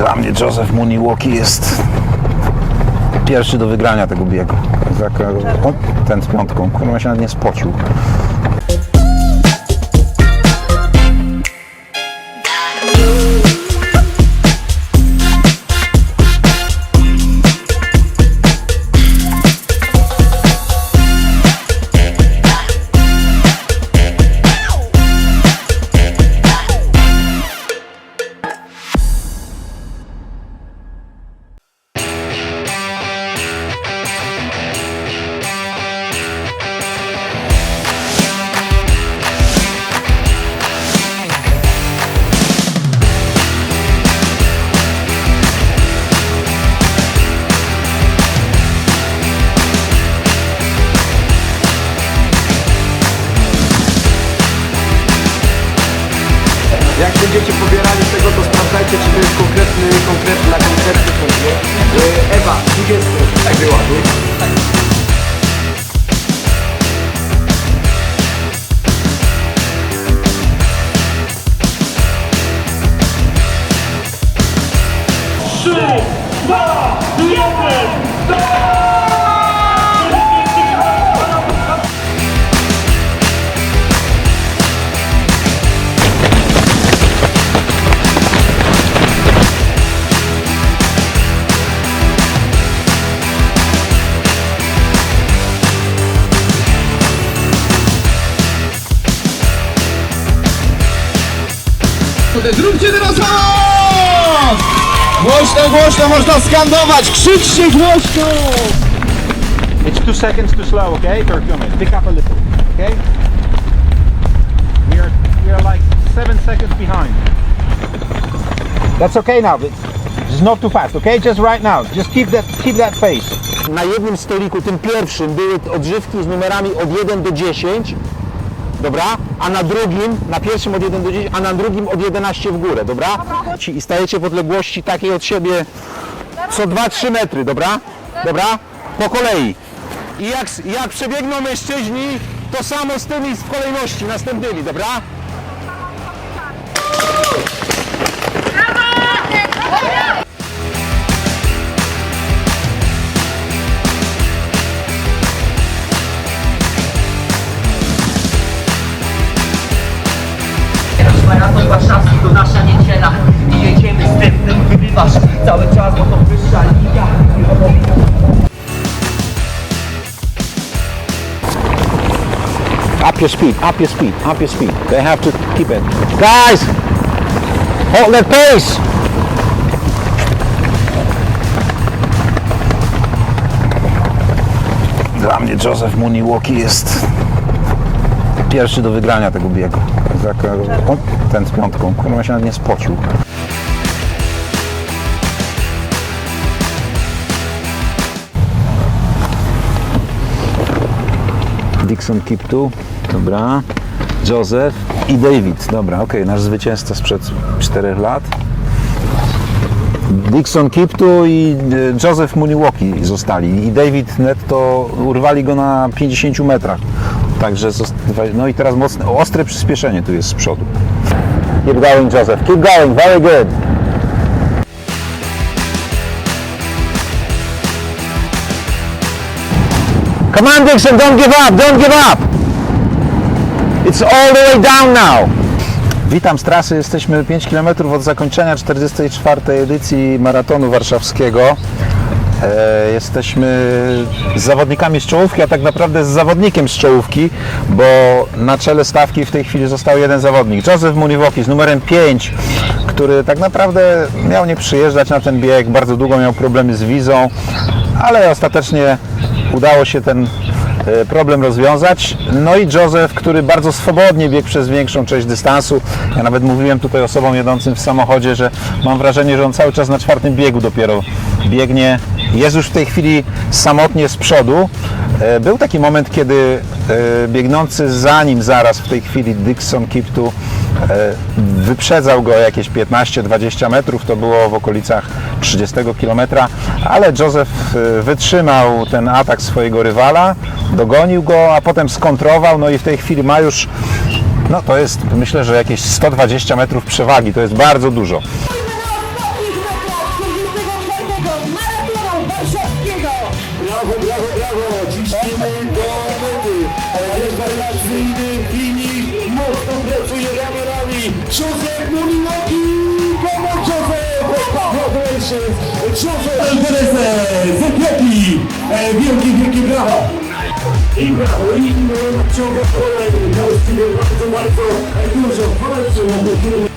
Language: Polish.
Dla mnie Joseph Muniwoki jest pierwszy do wygrania tego biegu. Tak, ten z piątką. Kurwa się nawet nie spocił. Sprawdzajcie, czy to jest konkretny, konkretny, na konkretny? E, Ewa, 20 tak była, nie? Zróbcie teraz hałas! Głośno, głośno można skandować! Krzyczcie głośno! It's two seconds too slow, okay? Kurkumin, pick up a little, okay? We are, we are like seven seconds behind. That's okay now. It's just not too fast, okay? Just right now. Just keep that, keep that pace. Na jednym stoliku, tym pierwszym, były odżywki z numerami od 1 do 10, dobra? A na drugim, na pierwszym od 1 do 10, a na drugim od 11 w górę, dobra? Ci- I stajecie w odległości takiej od siebie co 2-3 metry, dobra? Dobra? Po kolei. I jak, jak przebiegną mężczyźni, to samo z tymi w kolejności następnymi, dobra? Maraton warszawski to nasza niedziela I jedziemy z tym, tym wygrywasz cały czas, bo to wyższa liga Up your speed, up your speed, up your speed. They have to keep it. Guys, hold their pace. Dla mnie Joseph Muniwoki jest pierwszy do wygrania tego biegu. Ten z piątką. Kurwa się nawet nie spocił. Dixon Kiptu, dobra. Joseph i David, dobra, okej, nasz zwycięzca sprzed 4 lat. Dixon Kiptu i e, Joseph Muniwoki zostali i David Netto urwali go na 50 metrach. Także no i teraz mocne, ostre przyspieszenie tu jest z przodu. Keep going Joseph, keep going, very good. Come on Dixon, don't give up, don't give up. It's all the way down now. Witam z trasy. Jesteśmy 5 km od zakończenia 44. edycji maratonu warszawskiego. E, jesteśmy z zawodnikami z czołówki, a tak naprawdę z zawodnikiem z czołówki, bo na czele stawki w tej chwili został jeden zawodnik. Józef Muniwoki z numerem 5, który tak naprawdę miał nie przyjeżdżać na ten bieg, bardzo długo miał problemy z wizą, ale ostatecznie udało się ten e, problem rozwiązać. No i Józef, który bardzo swobodnie biegł przez większą część dystansu. Ja nawet mówiłem tutaj osobom jedącym w samochodzie, że mam wrażenie, że on cały czas na czwartym biegu dopiero biegnie. Jest już w tej chwili samotnie z przodu. E, Był taki moment, kiedy e, biegnący za nim zaraz w tej chwili Dixon Kiptu e, wyprzedzał go jakieś 15-20 metrów, to było w okolicach 30 km, ale Joseph wytrzymał ten atak swojego rywala, dogonił go, a potem skontrował, no i w tej chwili ma już, no to jest myślę, że jakieś 120 metrów przewagi, to jest bardzo dużo. Józef Mulinoki. Come on, Józef! Congratulations! Józef Alvarez z Etiopii. Wielkie, wielkie brawa! I brawo, i ciąga kolejny. Miał z ciebie bardzo, bardzo dużo. Bardzo